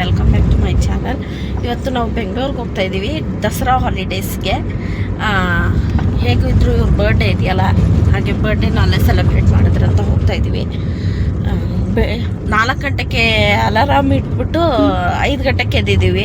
Welcome back to my channel ಇವತ್ತು ನಾವು ಬೆಂಗಳೂರಿಗೆ ಹೋಗ್ತಾ ಇದ್ದೀವಿ ದಸರಾ ಹಾಲಿಡೇಸ್ಗೆ ಹೇಗೂ ಇದ್ರು ಇವ್ರ ಬರ್ಡೇ ಇದೆಯಲ್ಲ, ಹಾಗೆ ಬರ್ಡೇನ ಅಲ್ಲೇ ಸೆಲೆಬ್ರೇಟ್ ಮಾಡಿದ್ರೆ ಅಂತ ಹೋಗ್ತಾ ಇದ್ದೀವಿ ಬೆ, ನಾಲ್ಕು ಗಂಟೆಗೆ ಅಲಾರಾಮ್ ಇಟ್ಬಿಟ್ಟು ಐದು ಗಂಟೆಗೆ ಎದ್ದಿದ್ದೀವಿ.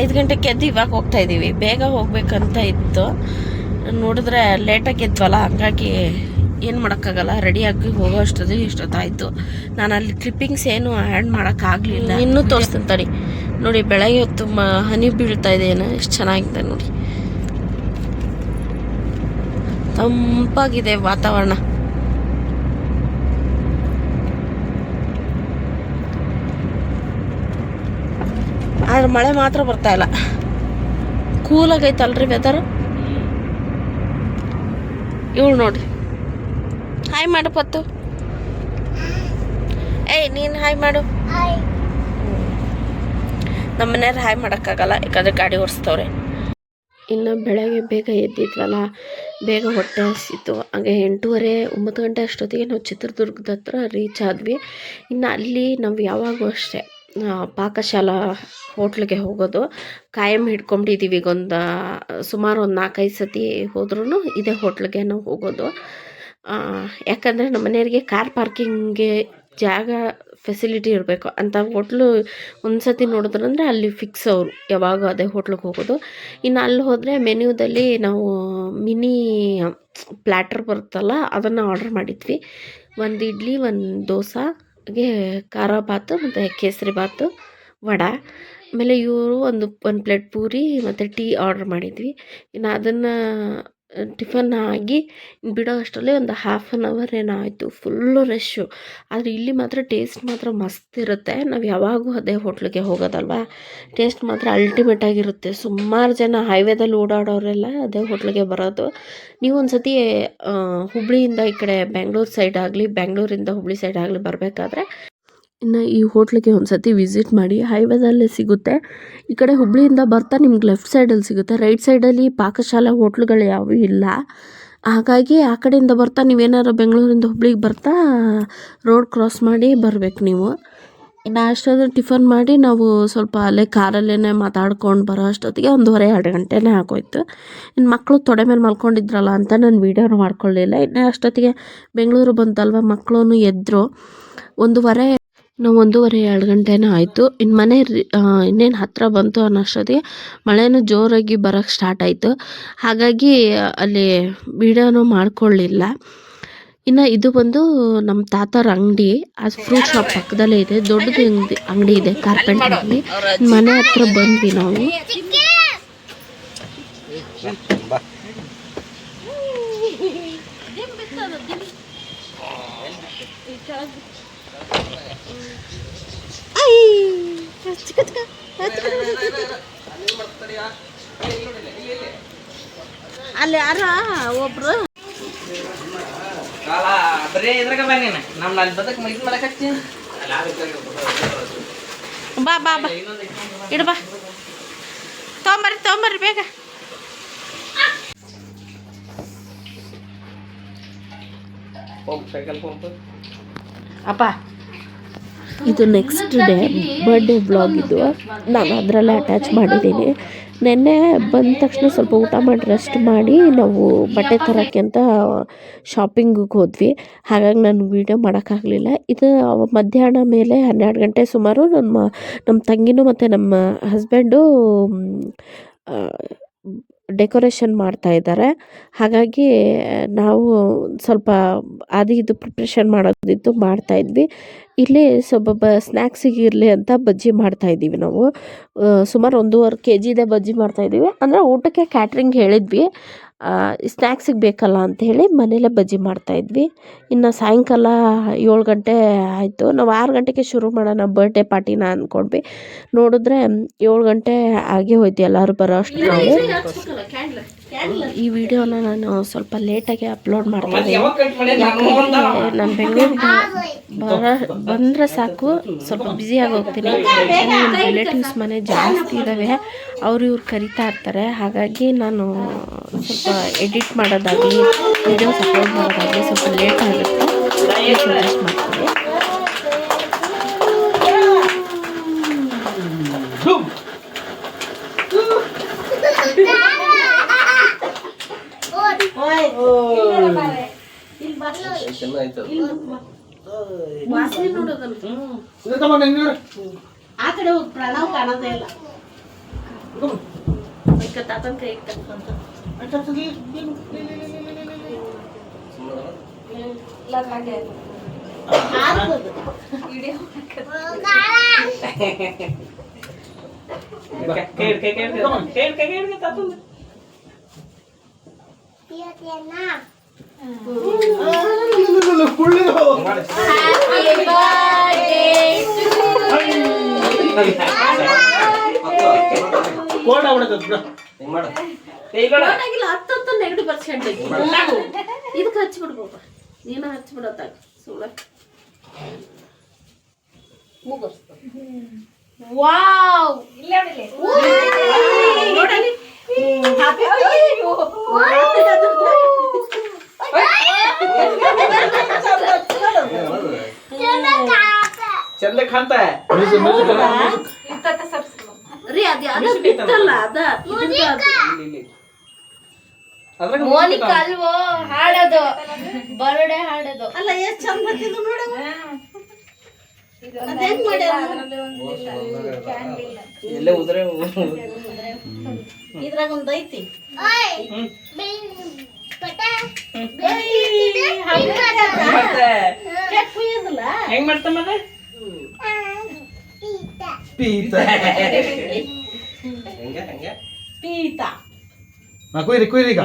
ಐದು ಗಂಟೆಗೆ ಎದ್ದು ಇವಾಗ ಹೋಗ್ತಾ ಇದ್ದೀವಿ ಬೇಗ ಹೋಗ್ಬೇಕಂತ ಇತ್ತು. ನೋಡಿದ್ರೆ ಲೇಟಾಗಿ ಎದ್ವಲ್ಲ, ಹಂಗಾಗಿ ಏನು ಮಾಡೋಕ್ಕಾಗಲ್ಲ ರೆಡಿಯಾಗಿ ಹೋಗೋ ಅಷ್ಟೊತ್ತಿಗೆ ಇಷ್ಟೊತ್ತಾಯಿತು. ನಾನು ಅಲ್ಲಿ ಕ್ಲಿಪ್ಪಿಂಗ್ಸ್ ಏನು ಆ್ಯಡ್ ಮಾಡೋಕ್ಕಾಗಲಿಲ್ಲ. ಇನ್ನೂ ತೋರಿಸ್ತೀನಿ ತಡಿ. ನೋಡಿ ಬೆಳಗ್ಗೆ ಹೊತ್ತು ಮ ಹನಿ ಬೀಳ್ತಾ ಇದೆ ಏನೋ? ಎಷ್ಟು ಚೆನ್ನಾಗಿದೆ ನೋಡಿ. ತಂಪಾಗಿದೆ ವಾತಾವರಣ. ಆದ್ರೆ ಮಳೆ ಮಾತ್ರ ಬರ್ತಾ ಇಲ್ಲ. ಕೂಲಾಗೈತಲ್ರಿ ವೆದರ್ ಇವಳು ನೋಡಿ. ಹಾಯ್ ಮಾಡು ಪತ್ತು. ಏಯ್ ನೀನು ಹಾಯ್ ಮಾಡು. ನಮ್ಮ ಮನೆಯವ್ರು ಹಾಯ್ ಮಾಡೋಕ್ಕಾಗಲ್ಲ ಯಾಕಂದ್ರೆ ಗಾಡಿ ಓಡಿಸ್ತವ್ರೆ. ಇನ್ನು ಬೆಳಗ್ಗೆ ಬೇಗ ಎದ್ದಿದ್ವಲ್ಲ ಬೇಗ ಹೊಟ್ಟೆ ಹಸಿತ್ತು ಹಾಗೆ ಎಂಟೂವರೆ ಒಂಬತ್ತು ಗಂಟೆ ಅಷ್ಟೊತ್ತಿಗೆ ನಾವು ಚಿತ್ರದುರ್ಗದ ಹತ್ರ ರೀಚ್ ಆದ್ವಿ. ಇನ್ನು ಅಲ್ಲಿ ನಾವು ಯಾವಾಗೂ ಅಷ್ಟೇ ಪಾಕಶಾಲಾ ಹೋಟ್ಲಿಗೆ ಹೋಗೋದು. ಕಾಯಂ ಹಿಡ್ಕೊಂಡಿದ್ದೀವಿ ಈಗೊಂದು ಸುಮಾರು ಒಂದು ನಾಲ್ಕೈದು ಸತಿ ಹೋದ್ರೂ ಇದೇ ಹೋಟ್ಲಿಗೆ ನಾವು ಹೋಗೋದು. ಯಾಕಂದರೆ ನಮ್ಮ ಮನೆಯವರಿಗೆ ಕಾರ್ ಪಾರ್ಕಿಂಗ್ಗೆ ಜಾಗ ಫೆಸಿಲಿಟಿ ಇರಬೇಕು. ಅಂತ ಹೋಟ್ಲು ಒಂದು ಸತಿ ನೋಡಿದ್ರಂದ್ರೆ ಅಲ್ಲಿ ಫಿಕ್ಸ್ ಅವರು. ಯಾವಾಗ ಅದೇ ಹೋಟ್ಲಿಗೆ ಹೋಗೋದು. ಇನ್ನು ಅಲ್ಲಿ ಹೋದರೆ ಮೆನ್ಯೂದಲ್ಲಿ ನಾವು ಮಿನಿ ಪ್ಲ್ಯಾಟರ್ ಬರುತ್ತಲ್ಲ, ಅದನ್ನು ಆರ್ಡ್ರ್ ಮಾಡಿದ್ವಿ. ಒಂದು ಇಡ್ಲಿ, ಒಂದು ದೋಸೆಗೆ ಖಾರ ಬಾತು ಮತ್ತು ಕೇಸರಿ ಬಾತು ವಡ. ಆಮೇಲೆ ಇವರು ಒಂದು ಒಂದು ಪ್ಲೇಟ್ ಪೂರಿ ಮತ್ತು ಟೀ ಆರ್ಡ್ರ್ ಮಾಡಿದ್ವಿ. ಇನ್ನು ಅದನ್ನು ಟಿಫನ್ ಆಗಿ ಬಿಡೋ ಅಷ್ಟರಲ್ಲಿ ಒಂದು ಹಾಫ್ ಆನ್ ಅವರ್ ಏನೋ ಆಯಿತು ಫುಲ್ಲು ರಶ್ಶು ಆದರೆ ಇಲ್ಲಿ ಮಾತ್ರ ಟೇಸ್ಟ್ ಮಾತ್ರ ಮಸ್ತ್ ಇರುತ್ತೆ. ನಾವು ಯಾವಾಗೂ ಅದೇ ಹೋಟ್ಲಿಗೆ ಹೋಗೋದಲ್ವಾ? ಟೇಸ್ಟ್ ಮಾತ್ರ ಅಲ್ಟಿಮೇಟ್ ಆಗಿರುತ್ತೆ. ಸುಮಾರು ಜನ ಹೈವೇದಲ್ಲಿ ಓಡಾಡೋರೆಲ್ಲ ಅದೇ ಹೋಟ್ಲಿಗೆ ಬರೋದು. ನೀವು ಒಂದು ಸತಿ ಹುಬ್ಳಿಯಿಂದ ಈ ಕಡೆ ಬೆಂಗಳೂರು ಸೈಡ್ ಆಗಲಿ ಬೆಂಗಳೂರಿಂದ ಹುಬ್ಳಿ ಸೈಡ್ ಆಗಲಿ ಬರಬೇಕಾದ್ರೆ ಇನ್ನು ಈ ಹೋಟ್ಲಿಗೆ ಒಂದು ಸತಿ ವಿಸಿಟ್ ಮಾಡಿ ಹೈವೇದಲ್ಲೇ ಸಿಗುತ್ತೆ. ಈ ಕಡೆ ಹುಬ್ಳಿಯಿಂದ ಬರ್ತಾ ನಿಮ್ಗೆ ಲೆಫ್ಟ್ ಸೈಡಲ್ಲಿ ಸಿಗುತ್ತೆ. ರೈಟ್ ಸೈಡಲ್ಲಿ ಪಾಕಶಾಲಾ ಹೋಟ್ಲುಗಳು ಯಾವೂ ಇಲ್ಲ. ಹಾಗಾಗಿ ಆ ಕಡೆಯಿಂದ ಬರ್ತಾ ನೀವೇನಾದ್ರು ಬೆಂಗಳೂರಿಂದ ಹುಬ್ಳಿಗೆ ಬರ್ತಾ ರೋಡ್ ಕ್ರಾಸ್ ಮಾಡಿ ಬರಬೇಕು ನೀವು. ಇನ್ನು ಅಷ್ಟೊಂದು ಟಿಫನ್ ಮಾಡಿ ನಾವು ಸ್ವಲ್ಪ ಅಲ್ಲೇ ಕಾರಲ್ಲೇ ಮಾತಾಡ್ಕೊಂಡು ಬರೋ ಅಷ್ಟೊತ್ತಿಗೆ ಒಂದೂವರೆ, ಎರಡು ಗಂಟೆನೇ ಆಗೋಯ್ತು. ಇನ್ನು ಮಕ್ಕಳು ತೊಡೆ ಮೇಲೆ ಮಲ್ಕೊಂಡಿದ್ರಲ್ಲ ಅಂತ ನಾನು ವೀಡಿಯೋನು ಮಾಡ್ಕೊಳ್ಳಿಲ್ಲ. ಇನ್ನು ಅಷ್ಟೊತ್ತಿಗೆ ಬೆಂಗಳೂರು ಬಂತಲ್ವ ಮಕ್ಕಳೂ ಎದ್ದರು ಒಂದೂವರೆ ನಾವು ಒಂದೂವರೆ, ಎರಡು ಗಂಟೆನೇ ಆಯಿತು. ಇನ್ನು ಮನೆ ಇನ್ನೇನು ಹತ್ತಿರ ಬಂತು ಅನ್ನೋ ಅಷ್ಟೊತ್ತಿಗೆ ಮಳೆನೂ ಜೋರಾಗಿ ಬರೋಕ್ಕೆ ಸ್ಟಾರ್ಟ್ ಆಯಿತು. ಹಾಗಾಗಿ ಅಲ್ಲಿ ವೀಡಿಯೋನೂ ಮಾಡ್ಕೊಳ್ಳಿಲ್ಲ. ಇನ್ನು ಇದು ಬಂದು ನಮ್ಮ ತಾತರ ಅಂಗಡಿ, ಆ ಫ್ರೂಟ್ ಶಾಪ್ ಪಕ್ಕದಲ್ಲೇ ಇದೆ. ದೊಡ್ಡದು ಅಂಗಡಿ ಇದೆ ಕಾರ್ಪೆಂಟರ್ ಅಂಗಡಿ. ಮನೆ ಹತ್ರ ಬಂದ್ವಿ ನಾವು. ಅಲ್ಲಿ ಯಾರ? ಒಬ್ರು. ಬರೀ ಇದ್ರಾಗ ನಮ್ದು ಅಲ್ಲಿ ಬದಕ್ ಇದು ಮಾಡಕ್ ಹಚ್ಚಿ ಬಾ ಬಾ ಬಾ. ಇಡು ಬಾ. ತೊಂಬರ್ರಿ ತೊಂಬರ್ರಿ ಬೇಗ. ಸೈಕಲ್ ಅಪ್ಪ. ಇದು ನೆಕ್ಸ್ಟ್ ಡೇ ಬರ್ಡೇ ಬ್ಲಾಗ್ ಇದು. ನಾನು ಅದರಲ್ಲೇ ಅಟ್ಯಾಚ್ ಮಾಡಿದ್ದೀನಿ. ನೆನ್ನೆ ಬಂದ ತಕ್ಷಣ ಸ್ವಲ್ಪ ಊಟ ಮಾಡಿ ರೆಸ್ಟ್ ಮಾಡಿ ನಾವು ಬಟ್ಟೆ ತರೋಕ್ಕೆ ಅಂತ ಶಾಪಿಂಗಿಗೆ ಹೋದ್ವಿ. ಹಾಗಾಗಿ ನಾನು ವೀಡಿಯೋ ಮಾಡೋಕ್ಕಾಗಲಿಲ್ಲ. ಇದು ಮಧ್ಯಾಹ್ನ ಮೇಲೆ ಹನ್ನೆರಡು ಗಂಟೆ ಸುಮಾರು ನಮ್ಮ ನಮ್ಮ ತಂಗಿನೂ ಮತ್ತು ನಮ್ಮ ಹಸ್ಬೆಂಡು ಡೆಕೋರೇಷನ್ ಮಾಡ್ತಾ ಇದ್ದಾರೆ. ಹಾಗಾಗಿ, ನಾವು ಸ್ವಲ್ಪ ಅದು ಇದು ಪ್ರಿಪ್ರೇಷನ್ ಮಾಡೋದಿತ್ತು ಮಾಡ್ತಾ ಇದ್ವಿ. ಇಲ್ಲಿ ಸ್ವಲ್ಪ ಸ್ನ್ಯಾಕ್ಸಿಗೆ ಇರಲಿ ಅಂತ ಬಜ್ಜಿ ಮಾಡ್ತಾ ಇದ್ದೀವಿ ನಾವು. ಸುಮಾರು ಒಂದೂವರೆ ಕೆ ಜಿದೆ ಬಜ್ಜಿ ಮಾಡ್ತಾ ಇದ್ದೀವಿ. ಅಂದರೆ ಊಟಕ್ಕೆ ಕ್ಯಾಟ್ರಿಂಗ್ ಹೇಳಿದ್ವಿ. ಸ್ನ್ಯಾಕ್ಸಿಗೆ ಬೇಕಲ್ಲ ಅಂತ ಹೇಳಿ ಮನೇಲೇ ಬಜ್ಜಿ ಮಾಡ್ತಾಯಿದ್ವಿ ಇನ್ನು ಸಾಯಂಕಾಲ ಏಳು ಗಂಟೆ ಆಯಿತು. ನಾವು ಆರು ಗಂಟೆಗೆ ಶುರು ಮಾಡೋಣ ಬರ್ಡೇ ಪಾರ್ಟಿನ ಅಂದ್ಕೊಂಡ್ವಿ ನೋಡಿದ್ರೆ ಏಳು ಗಂಟೆ ಆಗೇ ಹೋಯ್ತು. ಎಲ್ಲರೂ ಬರೋ ಅಷ್ಟರಲ್ಲಿ ಈ ವಿಡಿಯೋನ ನಾನು ಸ್ವಲ್ಪ ಲೇಟಾಗಿ ಅಪ್ಲೋಡ್ ಮಾಡ್ತಾ ಇದ್ದೀನಿ ಯಾವಾಗ ಕಟ್ ನಾನು ಒಂದ ನಾನು ಬೆಂಗಳೂರಿಗೆ ಬರ ಬಂದರೆ ಸಾಕು ಸ್ವಲ್ಪ ಬ್ಯುಸಿಯಾಗಿ ಹೋಗ್ತೀನಿ. ನಮ್ಮ ರಿಲೇಟಿವ್ಸ್ ಮನೆ ಜಾಸ್ತಿ ಇದ್ದಾವೆ ಅವ್ರು ಇವ್ರು ಕರಿತಾ ಇರ್ತಾರೆ. ಹಾಗಾಗಿ ನಾನು ಸ್ವಲ್ಪ ಎಡಿಟ್ ಮಾಡೋದಾಗಲಿ ವಿಡಿಯೋಸ್ ಅಪ್ಲೋಡ್ ಮಾಡೋದಾಗಲಿ ಸ್ವಲ್ಪ ಲೇಟ್ ಆಗುತ್ತೆ. ಮಾಡ್ತೀನಿ. ವಾಸನೆ ನಂಗೆ ಆ ಕಡೆ ಹೋಗಿ ಪ್ರಣವ್ ಕಾಣೋದೇ ಇಲ್ಲ ತಾತನ ಕೈ ಕಟ್ಕೊಂತ ಕೇಳ್ ಕೇಳ್ ಕೇಳ್ ಕೇಳ್ ಕೇಳ್ ಕೋಡ್ ಆಗ್ಬಿಡತ್ತೆ ಹತ್ತತ್ತು ನೆಗಡಿ ಬರ್ಸ್ಕೊಂಡೈತಿ ಇದಕ್ಕೆ ಹಚ್ಬಿಡ್ಬೋದ ನೀನ ಹಚ್ಬಿಡತ್ತಾಗ ಸುಳ್ಳ. ವಾವ್. ನೋಡಲಿ ಚಂದ ಕಾಣ್ತ ಮ್ಯೂಸಿಕ್ ಮ್ಯೂಸಿಕ್ ಮ್ಯೂಸಿಕ್ ರೀ ಅದ ಅದ ಬಿತ್ತಲ್ಲ ಅದ ಇದನ್ನ ಅದು. ಅದ್ರಾಗ ಮೋನಿಕಾ ಅಲ್ವೋ ಹಾಡೋದು ಬರೋಡೆ ಹಾಡೋದು ಅಲ್ಲ ಎಷ್ಟ್ ಚಂದ ಬತ್ತಿದ್ದು ನೋಡು ಅದ್ ಹೆಂಗ್ ಮಾಡ್ಯಾರ ಎಲ್ಲೇ ಉದ್ರೆ ಇದ್ರಾಗ ಒಂದ್ ಐತಿ. ಹೆಂಗ್ ಮಾಡ್ತಮ್ಮ ಅದ? ಪೀತ. ಹೆಂಗ ಹೆಂಗ? ಪೀತ. ನಾ ಕುಯ್ರಿ ಕುಯ್ರಿ ಈಗ.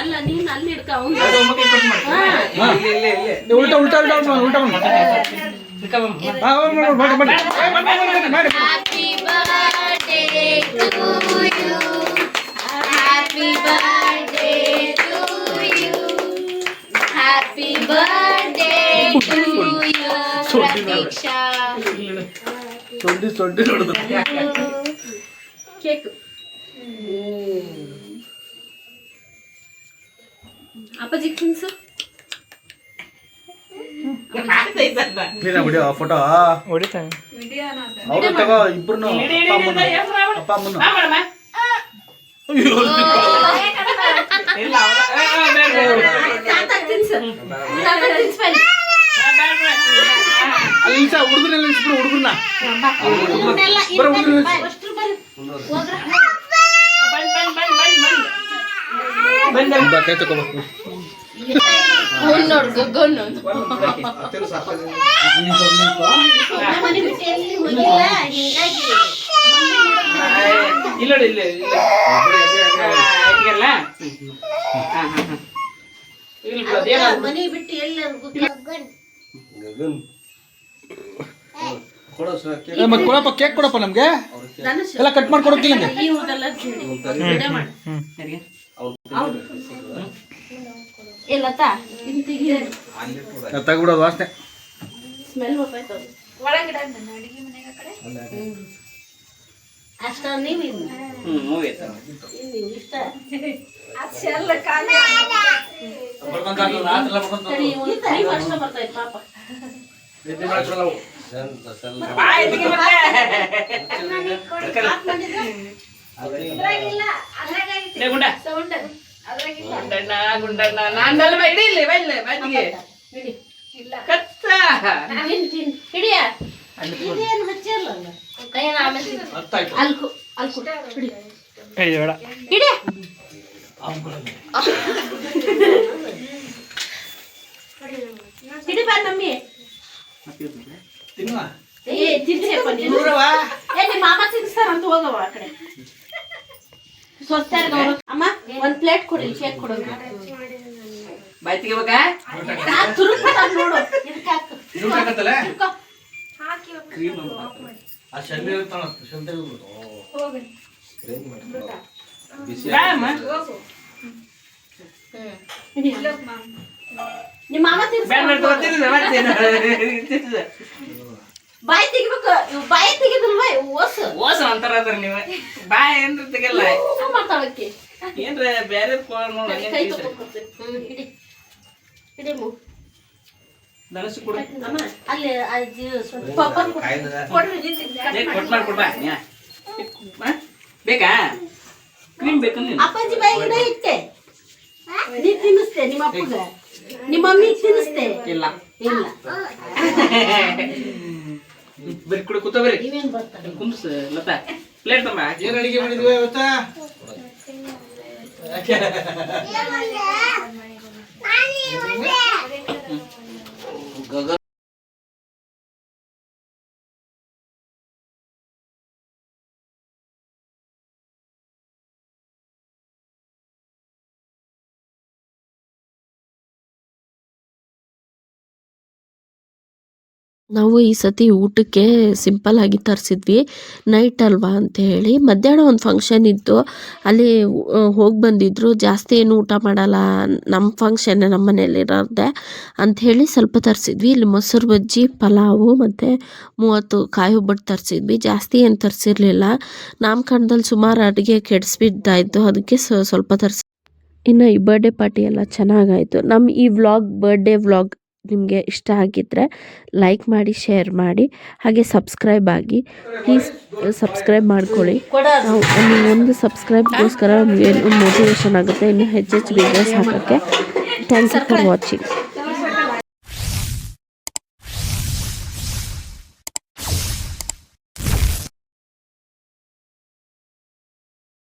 ಅಲ್ಲ ನೀನ್ ಅಲ್ಲಿ ಹಿಡ್ಕ ಉಲ್ಟಾ ಉಲ್ಟಾ ಉಲ್ಟಾ ಉಲ್ಟಾ ಉಲ್ಟಾ. ಮಾಡಿ ಮಾಡಿ ಮಾಡಿ ಮಾಡಿ ಮಾಡಿ ಏ, ಮಾಡಿ ಮಾಡಿ ಮಾಡಿ ಮಾಡಿ ಹ್ಯಾಪಿ ಬರ್ಡೇ ಟು ಆಗ್ತೈತಲ್ಲ. ಆಗಿ ಬಿಡಿಯೋ ಫೋಟೋ ಹೊಡಿತಾನೆ. ಅವ್ರು ತಗೋ ಇಬ್ರು ಅಪ್ಪ ಅಮ್ಮನ. ಅಲ್ಲಿ ನಿಲ್ಸ ಹುಡುಗರನ್ನ ನಿಲ್ಸ್ಬಿಡು ಹುಡುಗರನ್ನ ಬರೋ ಬನ್ನಿ, ಹುಡುಗ್ರು. ಬಾ, ಅಷ್ಟ್ರು ಬಂದ್, ಬಂದ್, ಬಂದ್, ಬಂದ್, ಬಂದ್. ಬಂದ್, ಬಂದ್. ಕೈ ತಗೋಬೇಕು ಇಲ್ಲಿ ಇಲ್ಲಿ, ಇಲ್ಲಿ. ಮನೆ ಬಿಟ್ಟು ಕೊಡಪ್ಪ ಕೇಕ್ ಕೊಡಪ್ಪ ನಮ್ಗೆ? ಎಲ್ಲ ಕಟ್ ಮಾಡಿ ಕೊಡೋಕಿಲ್ಲ ನಮ್ಗೆ? ಇಲ್ಲಿ ತೆಗ್ಬಿಡೋದು ವಾಸನೆ ಸ್ಮೆಲ್ ಬರ್ತಾಯ್ತು. ಅಷ್ಟ ಇನ್ನು. ಹ್ಮ್, ಮೂವಿ ಐತೆ. ನೀವು ಇಷ್ಟ. ಅಷ್ಟ ಬರ್ತಾಯ್ತು ಪಾಪ. ಬಾ, ಗುಂಡಣ್ಣ, ಗುಂಡಣ್ಣ. ನಾನಲ್ಲ ಬಾ, ಇಡಿ ಇಲ್ಲಿ, ಬಾ ಇಲ್ಲಿ, ಇಲ್ಲ ತಿನ್ ಹಿಡಿಯ. ಇದೇನು ಹಚ್ಚಲ್ಲ ಕೈಯನ್ನ ಆಮೇಲೆ. ಅಲ್ಕು ಅಲ್ಕು ಹಿಡಿ. ಏಯ್, ಬೇಡ. ಹಿಡಿಯ. ಹಿಡಿ ಬಾ ನಮ್ಮಿ ಏ ತಿನ್ಸಪ್ಪ ನೀನು ಏ ನಿಮ್ಮ ಮಾಮ ತಿನ್ಸ್ತಾರಂತ ಹೋಗವ ಆ ಕಡೆ. ಅಮ್ಮ ಒಂದ್ ಪ್ಲೇಟ್ ಕೊಡಿ ಕೇಕ್ ಕೊಡೋದು ಬಾಯ್ತಿಗೆ? ತುರುಕ್ ನೋಡು ಇದಕ್ಕೆ ಹಾಕು ತಿರ್ಕೊ. ಬಾ ಅಮ್ಮ. ಹಿಡಿ. ನಿಮ್ಮ? ತಿರ್ಸು. ಬಾಯಿ ತೆಗಿಬೇಕು. ಇವ್ ಬಾಯಿ ತೆಗಿದಿಲ್ವ? ಓಸ್ ಓಸ ಅಂತಾರ ಅದ್ರ ನೀವು. ಬಾಯ್ ಏನ್ರ ತೆಗಿಲ್ಲ. ಮಾತಾಡಕ್ಕೆ. ಏನ್ರ ಬೇರೆ ನೋಡಿ ಕೈ ತಗೊಂಡ್ಕೊಡ್ತೀನಿ. ಹ್ಮ್ ಹಿಡಿ. ಹಿಡಿ ಮು. ಧನಸ್ಸು ಕೊಡು. ಅಲ್ಲಿ ಅಜ್ಜಿ ಪಾಪ ಕೊಡ್ರಿ. ಏ, ಕೊಟ್ ಮಾಡ್ ಕೊಡ್ಬಾ ನ್ಯಾ. ಬಾ. ಬೇಕಾ? ಕ್ರೀಮ್ ಬೇಕು ನೀನು ಅಪ್ಪಾಜಿ ಬಾಯಿಗೆ ಇಟ್ಟೆ. ನೀ ತಿನ್ನಿಸ್ತೆ ನಿಮ್ಮ ಅಪ್ಪಗ. ನಿಮ್ಮ ಮಮ್ಮಿ ತಿನ್ನಿಸ್ತೆ. ಇಲ್ಲ. ಇಲ್ಲ. ಬರೀ ಕುಡಿ ಕೂತ ಬರ್ರಿ ನೀವೇನ್ ಬರ್ತಾರೆ? ಕುಂಬ್ಸ್ ಲತಾ. ಪ್ಲೇಟ್ ತಮ್ಮ ಏನ್ ಅಡಿಗೆ ಮಾಡಿದ್ವಿ ಇವತ್ತ ನಾವು ಈ ಸತಿ ಊಟಕ್ಕೆ ಸಿಂಪಲ್ ಆಗಿ ತರಿಸಿದ್ವಿ. ನೈಟ್ ಅಲ್ವಾ ಅಂತ ಹೇಳಿ. ಮಧ್ಯಾಹ್ನ ಒಂದು ಫಂಕ್ಷನ್ ಇತ್ತು. ಅಲ್ಲಿ ಹೋಗಿ ಬಂದಿದ್ರು. ಜಾಸ್ತಿ ಏನು ಊಟ ಮಾಡಲ್ಲ. ನಮ್ಮ ಫಂಕ್ಷನ್ ನಮ್ಮ ಮನೇಲಿರೋದೆ ಅಂತ ಹೇಳಿ ಸ್ವಲ್ಪ ತರಿಸಿದ್ವಿ. ಇಲ್ಲಿ ಮೊಸರು ಬಜ್ಜಿ, ಪಲಾವು ಮತ್ತು ಮೂವತ್ತು ಕಾಯಿ ಒಬ್ಬಟ್ಟು ತರಿಸಿದ್ವಿ. ಜಾಸ್ತಿ ಏನು ತರಿಸಿರ್ಲಿಲ್ಲ. ನಾಮಕರಣದಲ್ಲಿ ಸುಮಾರು ಅಡುಗೆ ಕೆಡಿಸ್ಬಿದ್ದಾಯಿತು ಅದಕ್ಕೆ ಸ್ವಲ್ಪ ತರಿಸಿ ಇನ್ನು ಈ ಬರ್ಡೇ ಪಾರ್ಟಿ ಎಲ್ಲ ಚೆನ್ನಾಗಾಯಿತು ನಮ್ಮ ಈ ವ್ಲಾಗ್ ಬರ್ಡೇ ವ್ಲಾಗ್ ನಿಮಗೆ ಇಷ್ಟ ಆಗಿದ್ದರೆ ಲೈಕ್ ಮಾಡಿ ಶೇರ್ ಮಾಡಿ, ಹಾಗೆ ಸಬ್ಸ್ಕ್ರೈಬ್ ಆಗಿ. ಪ್ಲೀಸ್ ಸಬ್ಸ್ಕ್ರೈಬ್ ಮಾಡ್ಕೊಳ್ಳಿ. ನಾವು ಒಂದು ಸಬ್ಸ್ಕ್ರೈಬ್ಗೋಸ್ಕರ ಮೋಟಿವೇಶನ್ ಆಗುತ್ತೆ, ಇನ್ನು ಹೆಚ್ಚು ವೀಡಿಯೋಸ್ ಹಾಕೋಕ್ಕೆ. Thanks for watching